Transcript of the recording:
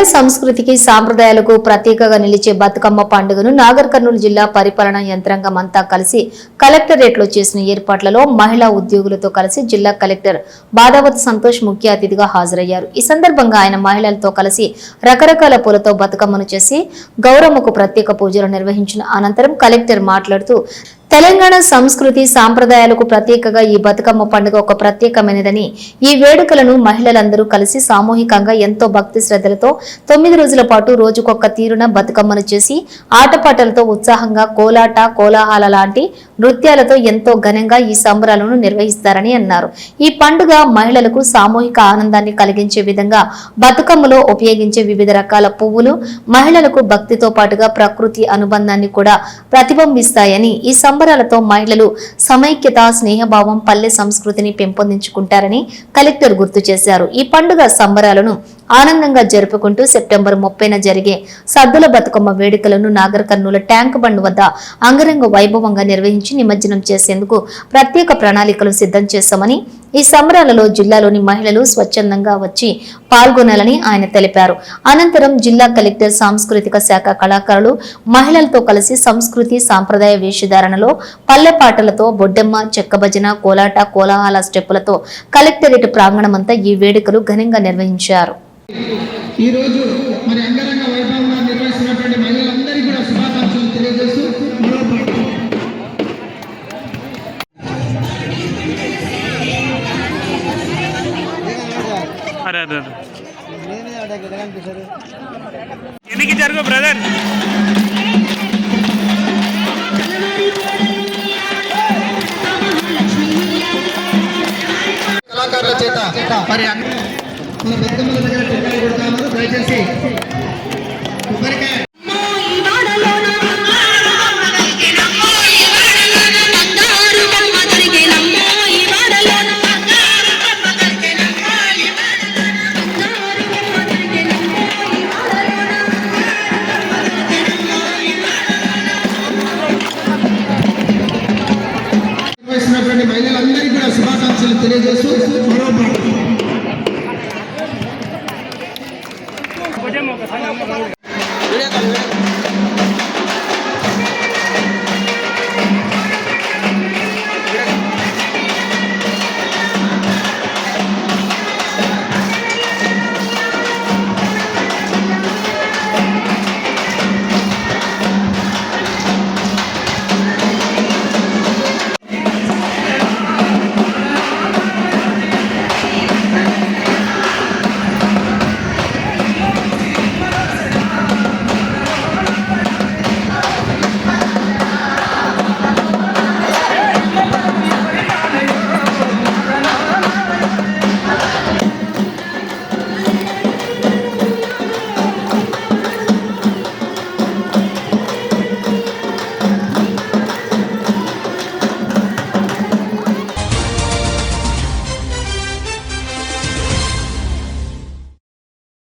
పల్లె సంస్కృతికి సాంప్రదాయాలకు ప్రతీకగా నిలిచే బతుకమ్మ పండుగను నాగర్ కర్నూలు జిల్లా పరిపాలనా యంత్రాంగం అంతా కలిసి కలెక్టరేట్లో చేసిన ఏర్పాట్లలో మహిళా ఉద్యోగులతో కలిసి జిల్లా కలెక్టర్ బాదావత్ సంతోష్ ముఖ్య అతిథిగా హాజరయ్యారు. ఈ సందర్భంగా ఆయన మహిళలతో కలిసి రకరకాల పూలతో బతుకమ్మను చేసి గౌరమ్మకు ప్రత్యేక పూజలు నిర్వహించిన అనంతరం కలెక్టర్ మాట్లాడుతూ తెలంగాణ సంస్కృతి సాంప్రదాయాలకు ప్రత్యేకగా ఈ బతుకమ్మ పండుగ ఒక ప్రత్యేకమైనదని ఈ వేడుకలను మహిళలందరూ కలిసి సామూహికంగా ఎంతో భక్తి శ్రద్ధలతో తొమ్మిది రోజుల పాటు రోజుకొక తీరున బతుకమ్మను చేసి ఆటపాటలతో ఉత్సాహంగా కోలాట కోలాహాల లాంటి నృత్యాలతో ఎంతో ఘనంగా ఈ సంబరాలను నిర్వహిస్తారని అన్నారు. ఈ పండుగ మహిళలకు సామూహిక ఆనందాన్ని కలిగించే విధంగా బతుకమ్మలో ఉపయోగించే వివిధ రకాల పువ్వులు మహిళలకు భక్తితో పాటుగా ప్రకృతి అనుబంధాన్ని కూడా ప్రతిబింబిస్తాయని ఈ సంబరాలతో మహిళలు సమైక్యత స్నేహభావం పల్లె సంస్కృతిని పెంపొందించుకుంటారని కలెక్టర్ గుర్తు చేశారు. ఈ పండుగ సంబరాలను ఆనందంగా జరుపుకుంటూ సెప్టెంబర్ ముప్పైన జరిగే సద్దుల బతుకమ్మ వేడుకలను నాగర్ కర్నూలు ట్యాంక్ బండ్ వద్ద అంగరంగ వైభవంగా నిర్వహించి నిమజ్జనం చేసేందుకు ప్రత్యేక ప్రణాళికలు సిద్ధం చేశామని ఈ సంబరాలలో జిల్లాలోని మహిళలు స్వచ్ఛందంగా వచ్చి పాల్గొనాలని ఆయన తెలిపారు. అనంతరం జిల్లా కలెక్టర్ సాంస్కృతిక శాఖ కళాకారులు మహిళలతో కలిసి సంస్కృతి సాంప్రదాయ వేషధారణలో పల్లె పాటలతో బొడ్డెమ్మ చెక్కభజన కోలాట కోలాహల స్టెప్పులతో కలెక్టరేట్ ప్రాంగణమంతా ఈ వేడుకలు ఘనంగా నిర్వహించారు. ఈరోజు మరి అంగరంగ వైభవంగా నిర్వహిస్తున్నటువంటి మహిళలందరికీ కూడా శుభాకాంక్షలు తెలియజేస్తూ ఎన్నికి జరుగు బ్రదర్ కళాకారుల చేత మరి మా పెద్దమ్మల బతుకమ్మల దగ్గర టెంకాయలు కొడతాము దయచేసి కొబ్బరికాయ మహిళలందరికీ కూడా శుభాకాంక్షలు తెలియజేస్తూ మరో పాట. でも、かさが。